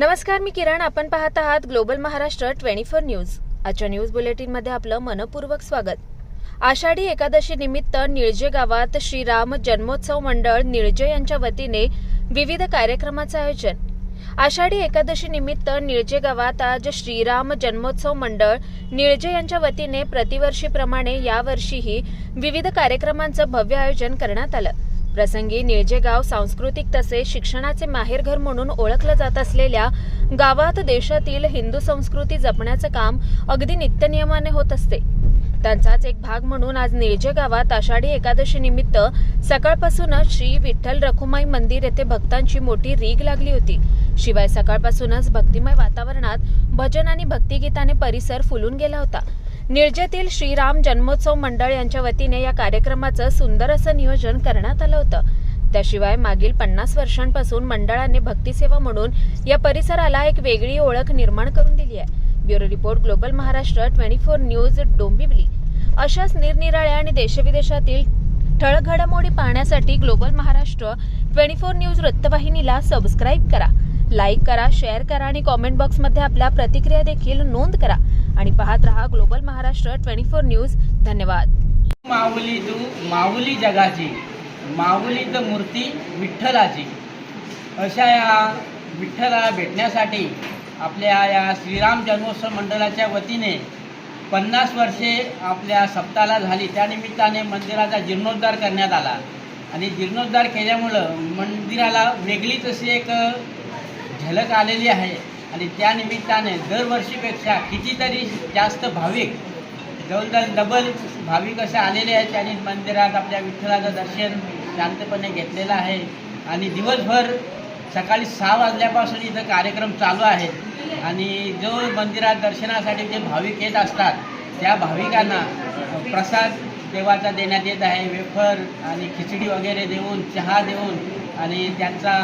नमस्कार मी किरण. आपण पाहत आहात global Maharashtra twenty four news. आजच्या न्यूज बुलेटिनमध्ये आपलं मनपूर्वक स्वागत. आषाढी एकादशी निमित्त निळजे गावात श्रीराम जन्मोत्सव मंडळ निळजे यांच्या वतीने विविध कार्यक्रमाचं आयोजन. आषाढी एकादशी निमित्त निळजे गावात आज श्रीराम जन्मोत्सव मंडळ निळजे यांच्या वतीने प्रतिवर्षीप्रमाणे यावर्षीही विविध कार्यक्रमांचं भव्य आयोजन करण्यात आलं. प्रसंगी निळजेगाव सांस्कृतिक तसेच शिक्षणाचे माहेरघर म्हणून ओळखलं जात असलेल्या गावात देशातील हिंदू संस्कृती जपण्याचं काम अगदी नित्यनियमाने होत असते. त्यांचाच एक भाग म्हणून आज निळजे गावात आषाढी एकादशी निमित्त सकाळपासूनच श्री विठ्ठल रखुमाई मंदिर येथे भक्तांची मोठी रीग लागली होती. शिवाय सकाळपासूनच भक्तिमय वातावरणात भजन आणि भक्तिगीताने परिसर फुलून गेला होता. निळजेतील श्रीराम जन्मोत्सव मंडळ यांच्या वतीने या कार्यक्रमाचं सुंदर असं नियोजन करण्यात आलं होतं. त्याशिवाय मागील पन्नास वर्षांपासून मंडळाने भक्तिसेवा म्हणून या परिसराला एक वेगळी ओळख निर्माण करून दिली आहे. Bureau report global Maharashtra twenty four news Dombivli. अशाच निरनिराळ्या आणि देशविदेशातील ठळक घडामोडी पाहण्यासाठी global Maharashtra twenty four news वृत्तवाहिनीला सबस्क्राईब करा. लाईक करा शेअर करा आणि कॉमेंट बॉक्समध्ये आपल्या प्रतिक्रिया देखील नोंद करा. आणि पाहत रहा global Maharashtra twenty four news. धन्यवाद. माऊली तू माऊली जगाची माऊली तर मूर्ती विठ्ठलाची. अशा या विठ्ठलाला भेटण्यासाठी आपल्या या श्रीराम जन्मोत्सव मंडळाच्या वतीने पन्नास वर्षे आपल्या सप्ताला झाली. त्यानिमित्ताने मंदिराचा जीर्णोद्धार करण्यात आला. आणि जीर्णोद्धार केल्यामुळं मंदिराला वेगळीच अशी एक झलक आलेली आहे. आणि त्यानिमित्ताने दरवर्षीपेक्षा कितीतरी जास्त भाविक जवळजवळ डबल भाविक असे आलेले आहेत. त्यांनी मंदिरात आपल्या विठ्ठलाचं दर्शन शांतपणे घेतलेलं आहे. आणि दिवसभर सकाळी सहा वाजल्यापासून इथं कार्यक्रम चालू आहे आणि जो मंदिरात दर्शनासाठी जे भाविक येत असतात त्या भाविकांना प्रसाद देवाचा देण्यात येत आहे. वेफर आणि खिचडी वगैरे देऊन चहा देऊन आणि त्यांचा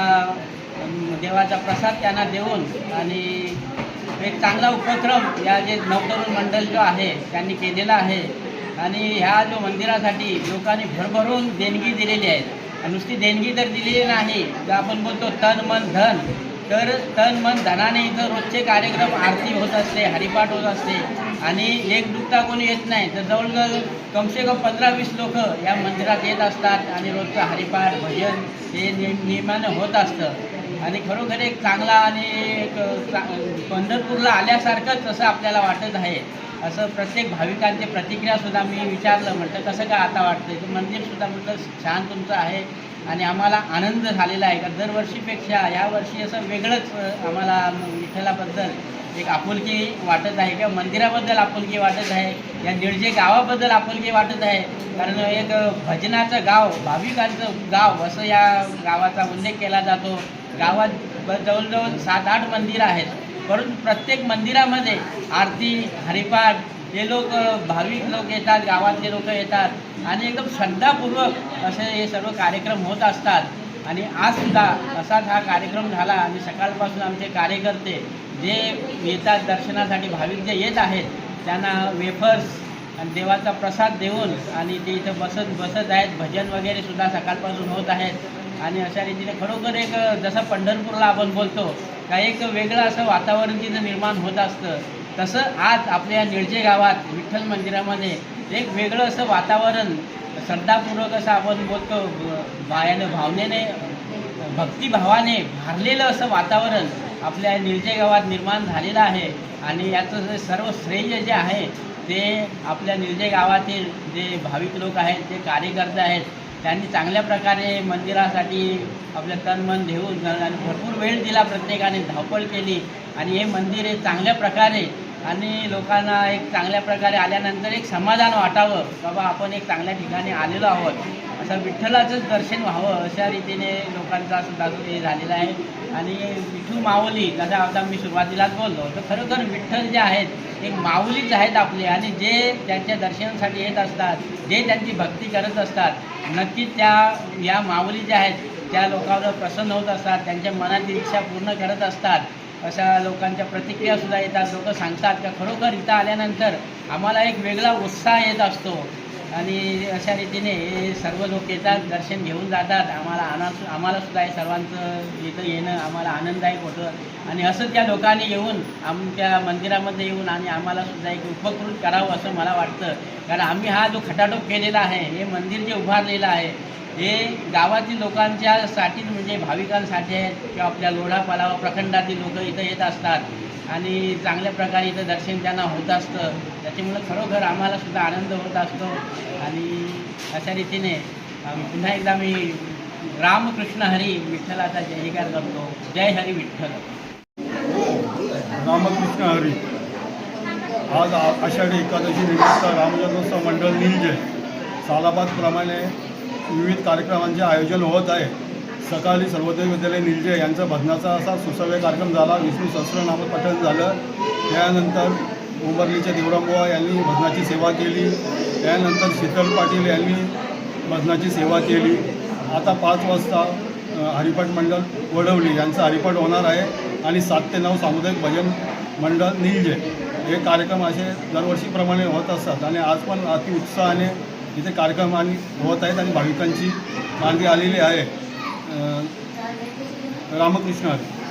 देवाचा प्रसाद त्यांना देऊन आणि एक चांगला उपक्रम या जे नवतरुण मंडळ जो आहे त्यांनी केलेला आहे. आणि ह्या जो मंदिरासाठी लोकांनी भरभरून देणगी दिलेली आहे. नुसती देणगी तर दिलेली नाही तर आपण बोलतो तन मन धन तर तन मन धनाने इथं रोजचे कार्यक्रम आरती होत असते हरिपाठ होत असते. आणि एक दुखता कोणी येत नाही तर जवळजवळ कमसे कम पंधरा वीस लोक या मंदिरात येत असतात आणि रोजचं हरिपाठ भजन हे नियम नियमानं होत असतं. आणि खरोखर एक चांगला आणि एक पंढरपूरला आल्यासारखंच असं आपल्याला वाटत आहे. असं प्रत्येक भाविकांची प्रतिक्रियासुद्धा मी विचारलं म्हटलं कसं काय आता वाटतंय? तर मंदिरसुद्धा म्हटलं छान तुमचं आहे आणि आम्हाला आनंद झालेला आहे. का दरवर्षीपेक्षा यावर्षी असं वेगळंच आम्हाला विठ्ठलाबद्दल एक आपुलकी वाटत आहे किंवा मंदिराबद्दल आपुलकी वाटत आहे या निळजे गावाबद्दल आपुलकी वाटत आहे. कारण एक भजनाचं गाव भाविकांचं गाव असं या गावाचा उल्लेख केला जातो. गावात जवळजवळ सात आठ मंदिरं आहेत. परंतु प्रत्येक मंदिरामध्ये आरती हरिपाठ हे लोक भाविक लोक येतात गावातले लोक येतात आणि एकदम श्रद्धापूर्वक असे हे सर्व कार्यक्रम होत असतात. आणि आजसुद्धा असाच हा कार्यक्रम झाला आणि सकाळपासून आमचे कार्यकर्ते जे येतात दर्शनासाठी भाविक जे येत आहेत त्यांना वेफर्स आणि देवाचा प्रसाद देऊन आणि ते इथं बसत बसत आहेत. भजन वगैरे सुद्धा सकाळपासून होत आहेत. आणि अशा रीतीने खरोखर एक जसं पंढरपूरला आपण बोलतो का एक वेगळं असं वातावरण तिथं निर्माण होत असतं. तसं आज आपल्या निळजे गावात विठ्ठल मंदिरामध्ये एक वेगळं असं वातावरण श्रद्धापूर्वक असं आपण बोलतो बायानं भावनेने भक्तिभावाने भारलेलं असं वातावरण आपल्या निळजे गावात निर्माण झालेलं आहे. आणि याचं जे सर्व श्रेय जे आहे ते आपल्या निळजे गावातील जे भाविक लोक आहेत जे कार्यकर्ते आहेत त्यांनी चांगल्या प्रकारे मंदिरासाठी आपलं तन मन देऊन आणि भरपूर वेळ दिला प्रत्येकाने धावपळ केली. आणि हे मंदिर हे चांगल्या प्रकारे आणि लोकांना एक चांगल्या प्रकारे आल्यानंतर एक समाधान वाटावं. बाबा आपण एक चांगल्या ठिकाणी आलेलो आहोत. असं विठ्ठलाचंच दर्शन व्हावं अशा रीतीने लोकांचा सुद्धा हे झालेला आहे. आणि विठू माऊली जसं आता मी सुरुवातीलाच बोललो तर खरोखर विठ्ठल जे आहेत ते माऊलीच आहेत आपले. आणि जे त्यांच्या दर्शनासाठी येत असतात जे त्यांची भक्ती करत असतात नक्कीच त्या या माऊली ज्या आहेत त्या लोकांवर प्रसन्न होत असतात त्यांच्या मनाची इच्छा पूर्ण करत असतात. अशा लोकांच्या प्रतिक्रियासुद्धा येतात. लोक सांगतात का खरोखर इथं आल्यानंतर आम्हाला एक वेगळा उत्साह येत असतो. आणि अशा रीतीने सर्व लोक येतात दर्शन घेऊन जातात. आम्हाला आना आम्हाला सुद्धा हे सर्वांचं इथं येणं आम्हाला आनंददायक होतं. आणि असं त्या लोकांनी येऊन आमच्या मंदिरामध्ये येऊन आणि आम्हाला सुद्धा एक उपकृत करावं असं मला वाटतं. कारण आम्ही हा जो खटाटोप केलेला आहे हे मंदिर जे उभारलेलं आहे हे गावातील लोकांच्यासाठी म्हणजे भाविकांसाठी आहे किंवा आपल्या लोढा पालावा प्रखंडातील लोक इथं येत असतात. आणि चांगल्या प्रकारे इथं दर्शन त्यांना होत असतं. त्याच्यामुळं खरोखर आम्हाला सुद्धा आनंद होत असतो. आणि अशा रीतीने पुन्हा एकदा मी रामकृष्ण हरी विठ्ठलाचा जयकार करतो. जय हरी विठ्ठल. रामकृष्ण हरी. आज आषाढी एकादशी निमित्त रामजन्मोत्सव मंडळ निलजे सालाबादप्रमाणे विविध कार्यक्रमांचे आयोजन होत आहे. सकाळी सर्वोदय विद्यालय निलजे यांचा भजनाचा असा सुसव्य कार्यक्रम झाला. विष्णू सहस्रनाम पठण झालं. त्यानंतर उंबरलीच्या देवरामबुवा यांनी भजनाची सेवा केली. त्यानंतर शीतल पाटील यांनी भजनाची सेवा केली. आता पाच वाजता अ, हरिपाठ मंडळ वडवली यांचा हरिपाठ होणार आहे आणि सात ते नऊ सामुदायिक भजन मंडळ निलजे हे कार्यक्रम असे दरवर्षीप्रमाणे होत असतात आणि आज पण अति उत्साहाने इथे कार्यक्रम आणि होत आहेत आणि भाविकांची मांदी आलेली आहे. रामकृष्ण हरी